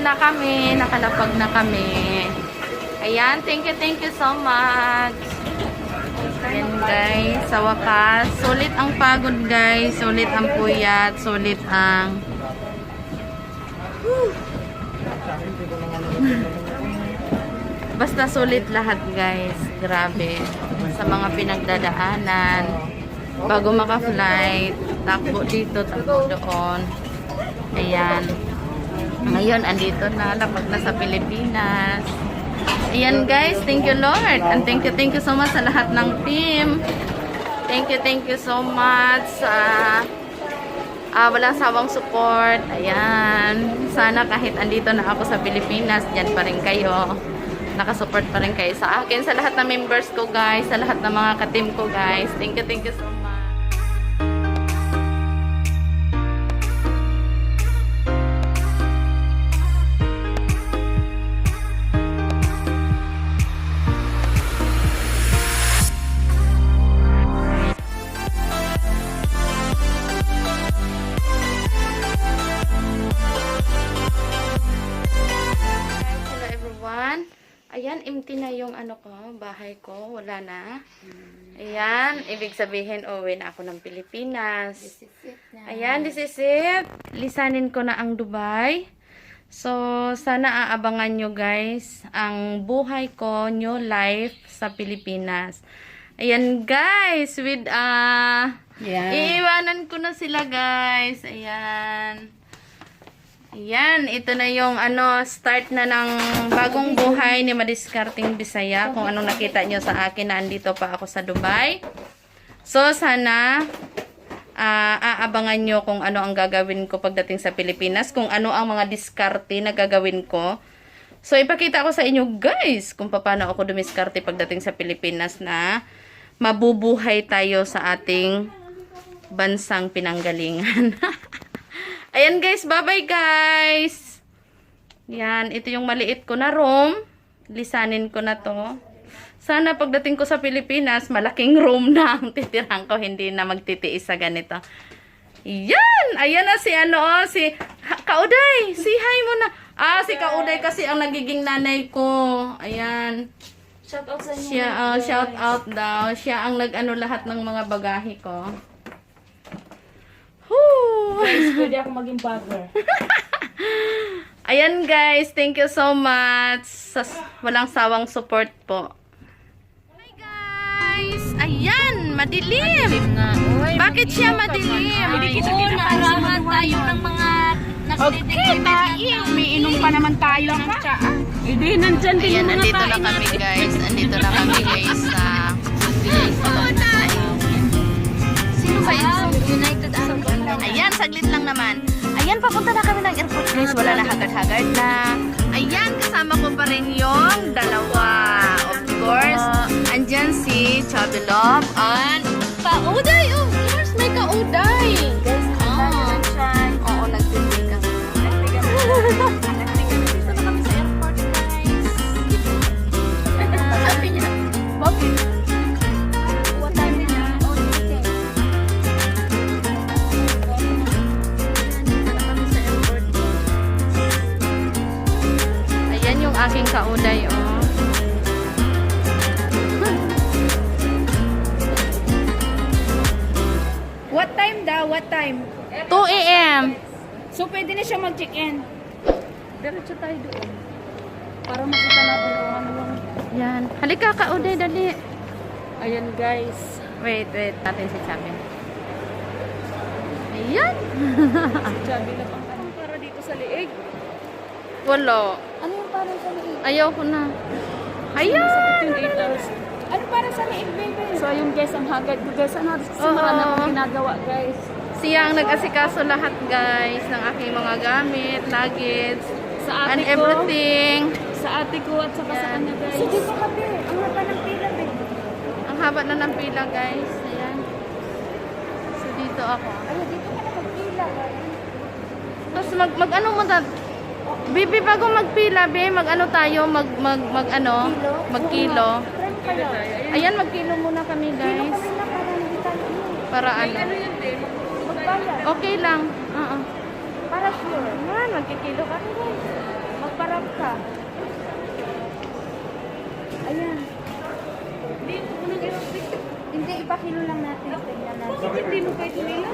na kami. Nakalapag na kami. Ayan, thank you, thank you so much. Ayan guys, sa wakas, sulit ang pagod guys, sulit ang puyat, sulit ang... Basta sulit lahat guys, grabe. Sa mga pinagdadaanan, bago maka-flight, takbo dito, takbo doon. Ayan. Ngayon, andito na, lapag na sa Pilipinas. Ayan guys, thank you Lord. And thank you, thank you so much sa lahat ng team. Thank you, thank you so much sa ah, walang sawang support. Ayan. Sana kahit andito na ako sa Pilipinas, dyan pa rin kayo. Nakasupport pa rin kayo sa akin. Sa lahat ng members ko guys, sa lahat ng mga ka-team ko guys. Thank you, thank you so much. Ko. Wala na. Ayan, ibig sabihin, uwi na ako ng Pilipinas. Ayan, this is it. Lisanin ko na ang Dubai. So, sana aabangan nyo guys ang buhay ko, new life sa Pilipinas. Ayan guys, with ah Yeah. iiwanan ko na sila guys. Ayan. Ayan, ito na yung ano, start na ng bagong buhay ni Madiskarting Bisaya. Kung anong nakita nyo sa akin na andito pa ako sa Dubai. So, sana ah, aabangan nyo kung ano ang gagawin ko pagdating sa Pilipinas. Kung ano ang mga diskarte na gagawin ko. So, ipakita ko sa inyo guys kung paano ako dumiskarte pagdating sa Pilipinas na mabubuhay tayo sa ating bansang pinanggalingan. Ayan guys, bye-bye guys. Yan, ito yung maliit ko na room. Lisanin ko na to. Sana pagdating ko sa Pilipinas, malaking room na ang titirhan ko, hindi na magtitiis sa ganito. Yan! Ayan na si ano, oh, si Ha- Kauday. Si hi mo na. Ah, si Kauday kasi ang nagiging nanay ko. Ayan. Shout out sa inyo. Siya, uh, shout out daw. Siya ang nag-ano lahat ng mga bagahe ko. Guys, pwede ako maging vlogger. Ayan guys, thank you so much sa walang sawang support po. Hi guys! Ayan, madilim! Bakit siya madilim? Hindi kita kinakarahan tayo ng mga Okay, tayo. Umiinom pa naman tayo ng tsaa. Hindi, nandyan din Ayan, yung mga nandito na kain kami guys. Nandito na kami guys sa... Sino ba yun? United Arab saglit lang naman. Ayan, papunta na kami ng airport guys. Wala na hagad-hagad na. Ayan, kasama ko pa rin yung dalawa. Of course, andyan si Chubby Love and Kauday. What time? 2 a.m. So, pwede na siya mag-check-in. Diretso tayo doon. Para makita natin kung ano yung... Yan. Halika, kauday, dali. Ayan, guys. Wait, wait. Natin si Chubby. Ayan. Sabi lang ang ano para dito sa liig. Wala. Ano yung parang sa liig? Ayaw ko na. Ayan. Yung details. Ano para sa liig, baby? So, ayun guys, ang hagad ko guys. Ano, kasi Oo. marami akong ginagawa, guys. Siya ang nag-asikaso lahat, guys, ng aking mga gamit, luggage, Sa and ko. everything. Sa ate ko at saka sa Yan. kanya, guys. So, dito ka, be. Ang haba ng pila, be. Ang haba na ng pila, guys. Ayan. So, dito ako. Ay, dito ka na magpila. Tapos mag, mag ano mo na, Bibi, bago magpila, be, mag ano tayo, mag, mag, mag ano, Kilo? magkilo. Friend kayo. Ayan, magkilo muna kami, Kilo guys. kami na para hindi tayo ano. Para ano. Magbayad. Okay lang. Oo. Para sure. Yan, magkikilo kami, guys. Paparap ka. Ayan. Hindi, unang. Hindi, ipakilo lang natin. Tingnan natin. Hindi mo ito nila?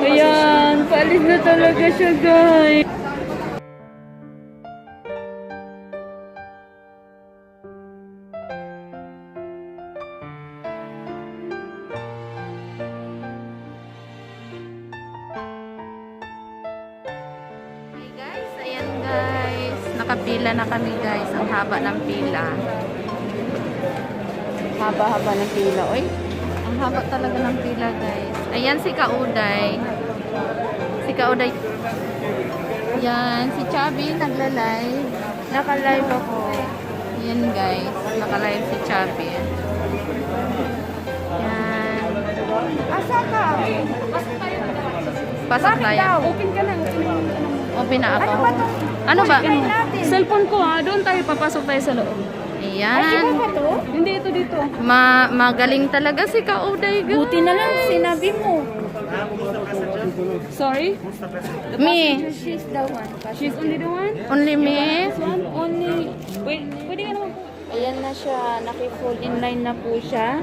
Ayan, paalis na talaga siya, guys. Kami guys. Ang haba ng pila. Haba-haba ng pila. Uy, ang haba talaga ng pila guys. Ayan si Kauday. Si Kauday. Yan, si Chubby nagla-live. Naka-live ako. Yan guys, naka-live si Chubby. Yan. Asa ka? Pasok tayo. Ka na. Open ka na. Open na ako. Ano ba to? Ano ba? Cellphone ko ha, doon tayo papasok tayo sa loob. Ay, Ayan. to? Hindi, ito dito. Ma magaling talaga si Kauday guys. Buti na lang sinabi mo. Sorry? Me. She's the one. She's only the one? Only me. This one only... Wait, pwede ka naman po. Ayan na siya. Naki-full in line na po siya.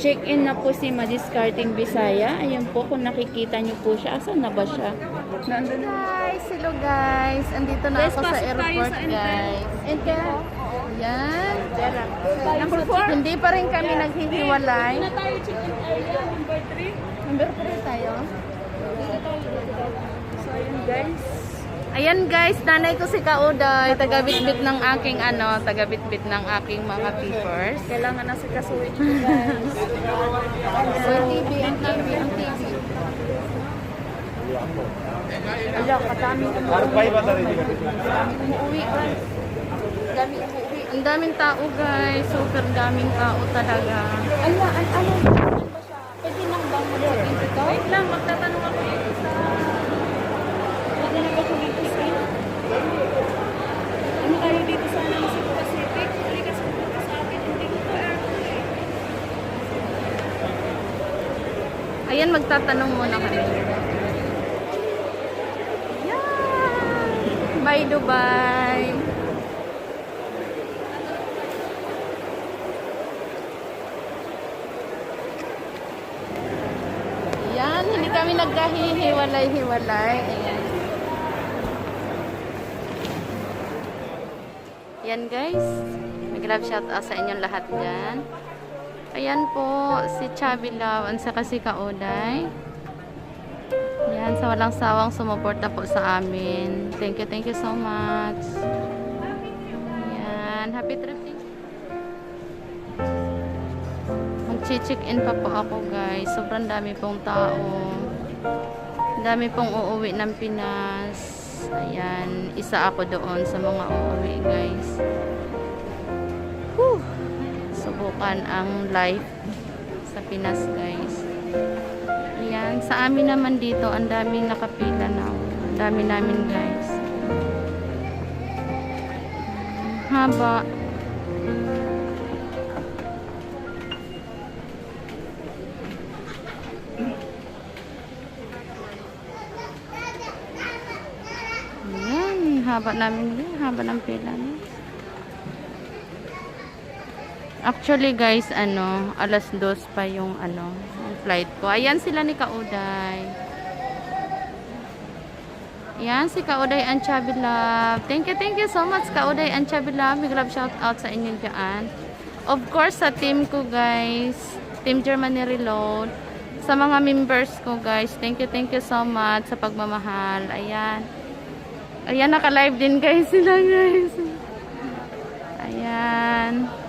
Check-in na po si Madiscarding Bisaya. Ayan po kung nakikita niyo po siya. Asan na ba siya? Nandun na. Guys, hello guys. Andito na Guys, ako sa tayo airport sa guys. And kaya, Yan. number 4. Hindi pa rin kami naghihiwalay. Na tayo chicken area, number 3. Number 3 tayo. So, ayun guys. Ayan guys, nanay ko si Kauday, taga-bitbit ng aking ano, taga-bitbit ng aking mga papers. Kailangan na si kasuhin ko guys. So, TV, ang TV, ang TV. Ala, katami ko mo. Umuwi guys. Dami umuwi. Ang daming tao guys, super daming tao talaga. Ala, an ano? Ano ba siya? Pwede nang bang mag-check-in dito? Wait lang, magtatanong ako dito sa... Pwede na ba siya dito sa Ano tayo dito sa Cebu Pacific? Halika sa sa akin, hindi ko pa airport eh. Ayan, magtatanong muna kami. Yan! Bye Dubai! Yan, hindi kami nagkahihiwalay-hiwalay. Ayan. Yan guys. Mag-love shout out sa inyong lahat dyan. Ayan po, si Chubby Love, ang saka si Kauday. Yan, sa walang sawang sumuporta po sa amin. Thank you, thank you so much. Yan, happy trip. Thank you. Mag-check in pa po ako guys. Sobrang dami pong tao. Dami pong uuwi ng Pinas. Ayan, isa ako doon sa mga uuwi guys. Whew! Subukan ang life sa Pinas guys. Ayan, sa amin naman dito, ang daming nakapila na. Ang dami namin guys. Haba. Ayan, haba namin. Haba ng pila niya. Actually guys, ano, alas dos pa yung ano, yung flight ko. Ayan sila ni Kauday. Ayan si Kauday and Chubby Love. Thank you, thank you so much Kauday and Chubby Love. Big love shout out sa inyo dyan. Of course, sa team ko guys. Team Germany Reload. Sa mga members ko guys. Thank you, thank you so much sa pagmamahal. Ayan. Ayan, naka-live din guys sila guys. Ayan.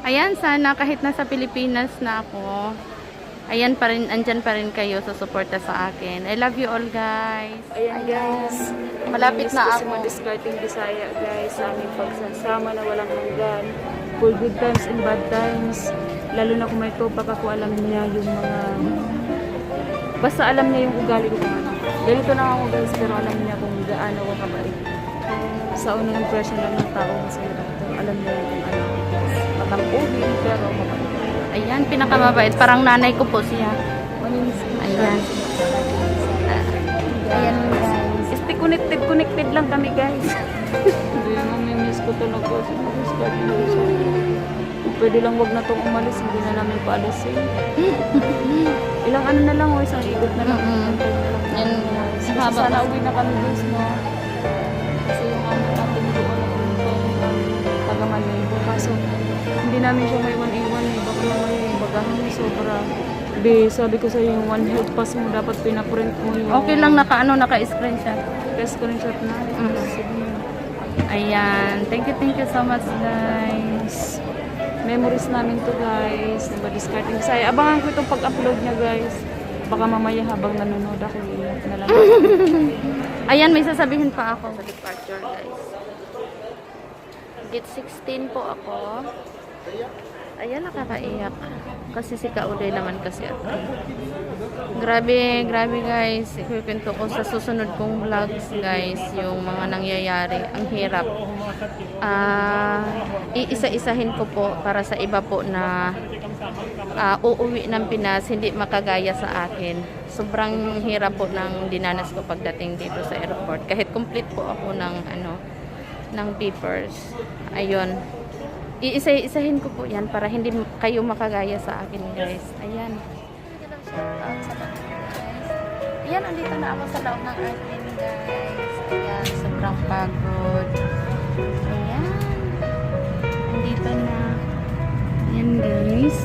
Ayan, sana kahit nasa Pilipinas na ako, ayan pa rin, andyan pa rin kayo sa suporta sa akin. I love you all, guys. Ayan guys. Malapit na ako. Madiscarding Bisaya guys, sa aming pagsasama na walang hanggan. For good times and bad times. Lalo na kung may topak ako, alam niya yung mga... Basta alam niya yung ugali ko kung ano. Ganito na ako guys, pero alam niya kung gaano ko kabait. Sa unang impression lang ng tao sa. Alam niya yung ano. Patampugin, pero mabait. Ayan, pinakamabait. Parang nanay ko po siya. Ayan. Ayan guys. Este connected, connected lang kami guys. Hindi, mamimiss ko talaga si Mrs. Carmen Bisayo. Kung pwede lang wag na tong umalis, hindi na namin paalisin. Ilang ano na lang, o isang ikot na lang. Yan, haba sana uwi na kami guys, no? Hindi namin siya may iwan-iwan eh. Baka yung bagahan ni sobra. Be, sabi ko sa'yo yung one health pass mo, dapat pinaprint mo yung... Okay lang naka ano, naka-screenshot. Test screenshot na. Mm. Sige. Ayan. Thank you, thank you so much guys. Memories namin to guys. Diba discarding Bisaya. Abangan ko itong pag-upload niya guys. Baka mamaya habang nanonood ako, iiyak na lang. Ayan, may sasabihin pa ako sa departure guys. Gate 16 po ako. Ayan, nakakaiyak. Kasi si Kauday naman kasi ako. Grabe, grabe guys. Ikukwento ko sa susunod kong vlogs guys, yung mga nangyayari. Ang hirap. Ah, iisa-isahin ko po para sa iba po na ah, uuwi ng Pinas, hindi makagaya sa akin. Sobrang hirap po ng dinanas ko pagdating dito sa airport. Kahit complete po ako ng ano ng papers. Ayun. Iisa-isahin ko po yan para hindi kayo makagaya sa akin, guys. Ayan. Ayan, andito na ako sa loob ng admin, guys. Ayan, sobrang pagod. Ayan. Andito na. Ayan, guys.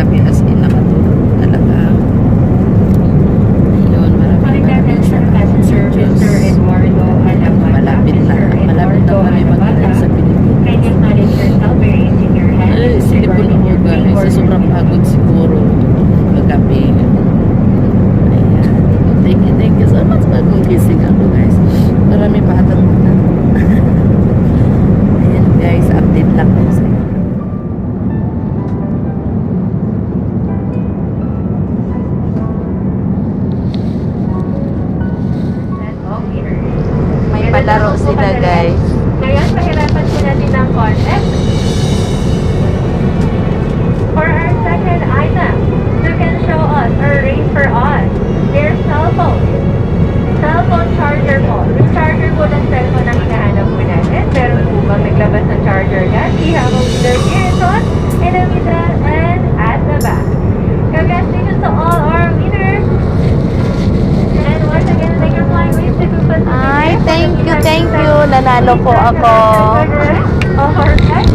Grabe the charger gas, we have a window here on, in the middle and at the back. Congratulations to all our winners. And once again, thank you flying waves to Kupas. Ay, thank you, thank you. Nanalo po ako. Alright,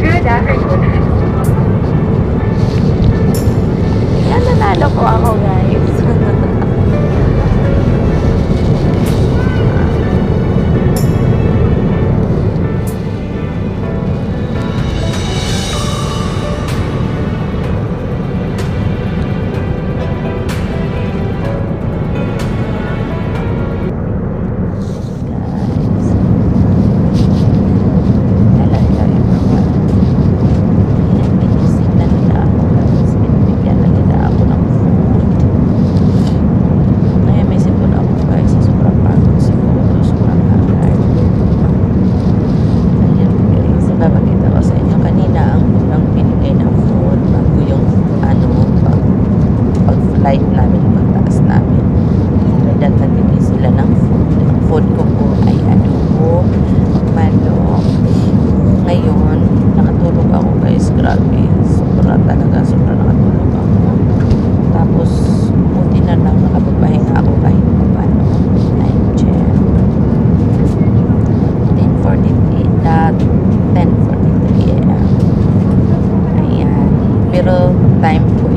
good afternoon. Yan, nanalo po ako guys. time of time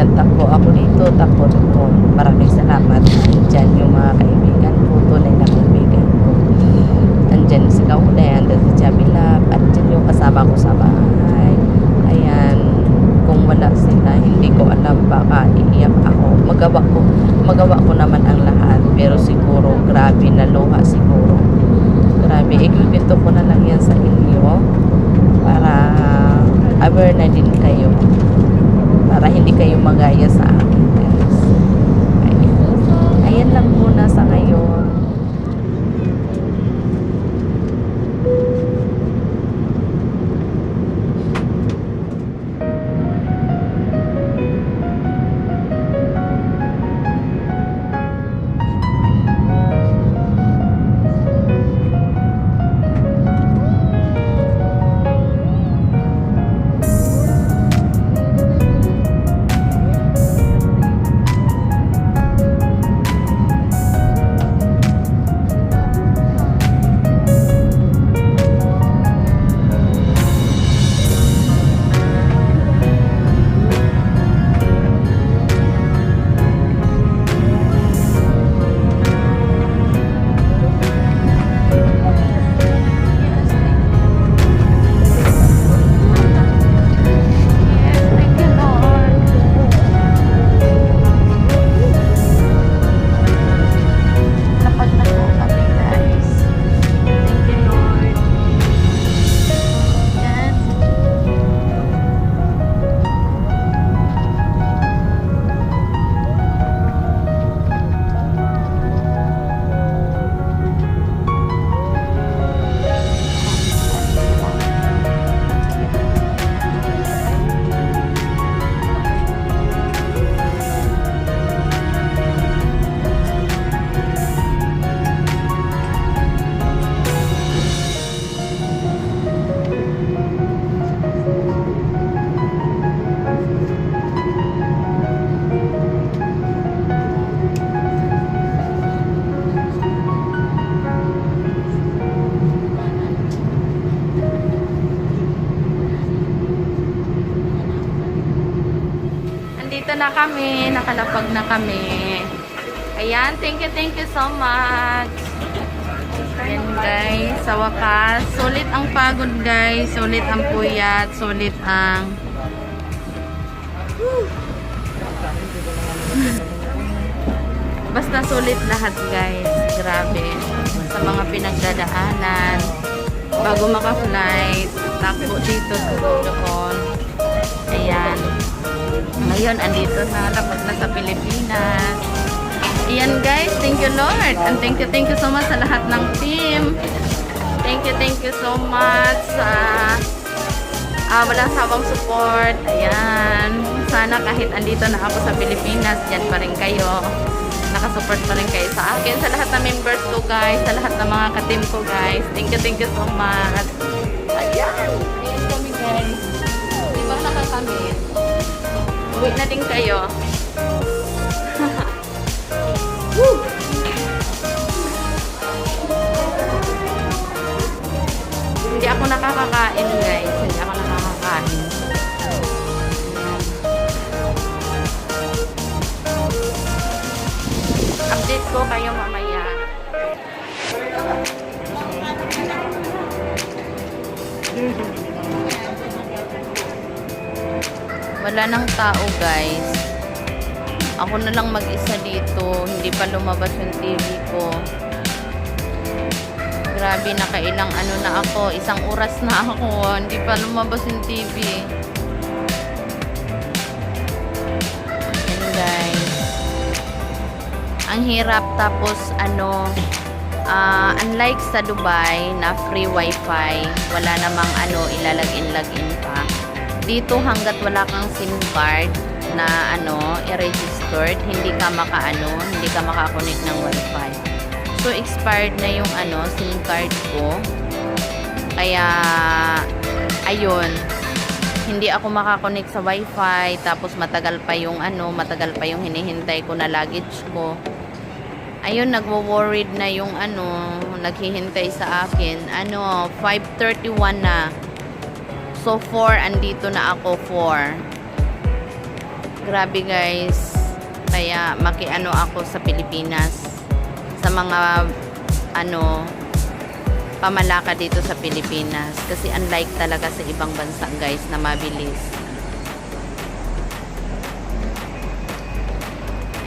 nagkatakbo ako dito, takbo doon. Maraming salamat. Diyan yung mga kaibigan ko, tunay na kaibigan ko. Andyan si Kauna, andyan si Jabilab, at dyan yung kasama ko sa bahay. Ayan, kung wala sila, hindi ko alam, baka iiyak ako. Magawa ko, magawa ko naman ang lahat, pero siguro, grabe na luha siguro. Grabe, ikikwento ko na lang yan sa inyo para aware na din kayo. Para hindi kayo magaya sa kami, nakalapag na kami. Ayan, thank you, thank you so much. Ayan guys, sa wakas, sulit ang pagod guys, sulit ang puyat, sulit ang... Whew. Basta sulit lahat guys, grabe. Sa mga pinagdadaanan, bago maka-flight, takbo dito, takbo doon. Ayan. Ngayon, andito na, tapos na sa Pilipinas. Ayan guys, thank you Lord. And thank you, thank you so much sa lahat ng team. Thank you, thank you so much sa ah, walang sawang support. Ayan. Sana kahit andito na ako sa Pilipinas, dyan pa rin kayo. Nakasupport pa rin kayo sa akin. Sa lahat ng members ko guys, sa lahat ng mga ka-team ko guys. Thank you, thank you so much. Ayan. Ayan kami guys. Uwi na din kayo. Woo! Hindi ako nakakakain guys. Hindi ako nakakakain. Update ko kayo mamaya. Wala nang tao guys. Ako na lang mag-isa dito. Hindi pa lumabas yung TV ko. Grabe, nakailang ano na ako. Isang oras na ako. Hindi pa lumabas yung TV. Yan guys. Ang hirap tapos ano, ah, unlike sa Dubai na free wifi, wala namang ano, ilalagin-lagin. Dito hanggat wala kang SIM card na ano, i-registered, hindi ka makaano, hindi ka makakonect ng wifi. So expired na yung ano, SIM card ko. Kaya ayun, hindi ako makakonect sa wifi, tapos matagal pa yung ano, matagal pa yung hinihintay ko na luggage ko. Ayun, nagwo-worried na yung ano, naghihintay sa akin. Ano, 5.31 na. So, 4, andito na ako, 4. Grabe guys. Kaya, makiano ako sa Pilipinas. Sa mga, ano, pamalaka dito sa Pilipinas. Kasi unlike talaga sa ibang bansa guys na mabilis.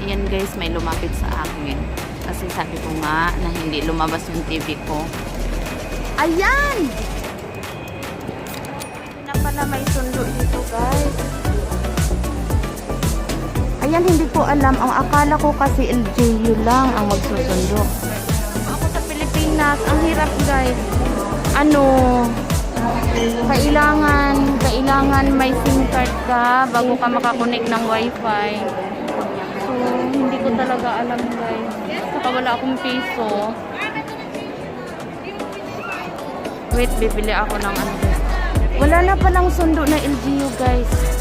Ayan guys, may lumapit sa akin. Kasi sabi ko nga na hindi lumabas yung TV ko. Ayan! Na pala pala may sundo dito guys. Ayan, hindi ko alam. Ang akala ko kasi LGU lang ang magsusundo. Ako sa Pilipinas, ang hirap guys. Ano, kailangan, kailangan may SIM card ka bago ka makakonect ng wifi. So, hindi ko talaga alam guys. Saka wala akong piso. Wait, bibili ako ng ano. Wala na palang sundo na LGU guys.